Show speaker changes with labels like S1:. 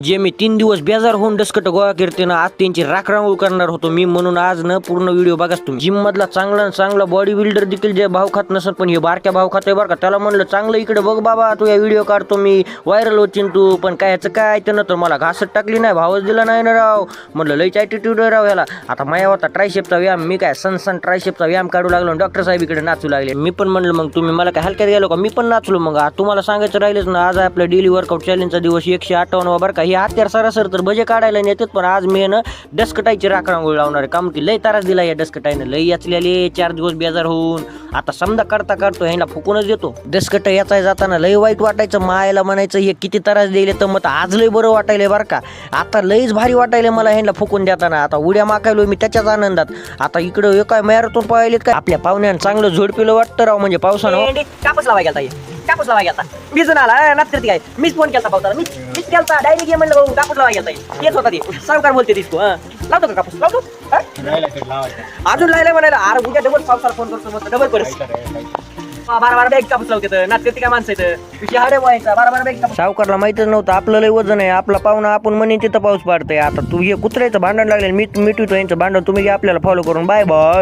S1: जे मी तीन दिवस बेजार होऊन डसकट गोळा करते ना आज त्यांची राखरांगोळ करणार होतो मी म्हणून आज न पूर्ण व्हिडिओ बघाच तुम्ही. जिम मधला चांगला चांगला बॉडी बिल्डर देखील जे भाव खात नसत पण हे बारक्या भाव खातोय बरं का. त्याला म्हणलं चांगलं इकडे बघ बाबा तू या व्हिडिओ काढतो मी व्हायरल होतीन तू. पण काय याचं काय ऐकतं ना तर मला घासत टाकली नाही भावच दिला नाही ना राव. म्हणलं लईच ॲटिट्यूड राव ह्याला. आता माया होता ट्रायशेपचा व्यायाम मी काय सन सन ट्रायशेपचा व्यायाम काढू लागलो डॉक्टर साहेब इकडे नाचू लागले. मी पण म्हणलं मग तुम्ही मला काय हलक्यात गेलो का? मी पण नाचलो मग. आज तुम्हाला सांगायचं राहिलेच ना आज आपल्या डेली वर्कआउट चॅलेंजचा दिवस एकशे अठ्ठावन्न बरं का हे हत्यार सरासर तर भजे काढायला नेतात पण आज मी ना डस्कटायची राखरांगोळी लावणार आहे. काम की लय तारास दिला या डस्कटाईनं लय याचलेले चार दिवस बेजार होऊन. आता समजा करता करतो ह्याला फुकूनच देतो. डस्कट याचा जाताना लय वाईट वाटायचं मायला म्हणायचं हे किती त्रास दिले तर मग आज लय बरं वाटायला बरं का. आता लयच भारी वाटायला मला ह्यांना फुकून देताना. आता उड्या माकायलो मी त्याच्याच आनंदात. आता इकडं एका काय मॅरेथॉन पाहिले काय? आपल्या पाहुण्यानं चांगलं झोडपिलं वाटतं राव म्हणजे पावसानं.
S2: कापूस लावायला कापूस लावाय गेलता. भिजून आला नाच करते काय? मीच फोन केलता पावसाला. मीच मीच केलता डायरेक्ट ये म्हणलं भाऊ कापूस हे. तेच होता ते. सावकार बोलते दिसतो हा. लावतो का कापूस? लावतो. हा? अजून लायला म्हणायला अरे उद्या डबल पावसाला फोन करतो मस्त डबल परत बारा बारा बॅग कापूस लावते तर नाच करते काय माणसं येतं विषय हाडे व्हायचा बारा बारा बॅग कापूस.
S1: सावकारला माहितच नव्हतं आपलं लय वजन आहे आपला पाहुणा आपण म्हणेन तिथं पाऊस पडतंय. आता तू हे कुत्र्याचं भांडण लागले मी मिटवतो यांचं भांडण तुम्ही घ्या आपल्याला फॉलो करून. Bye bye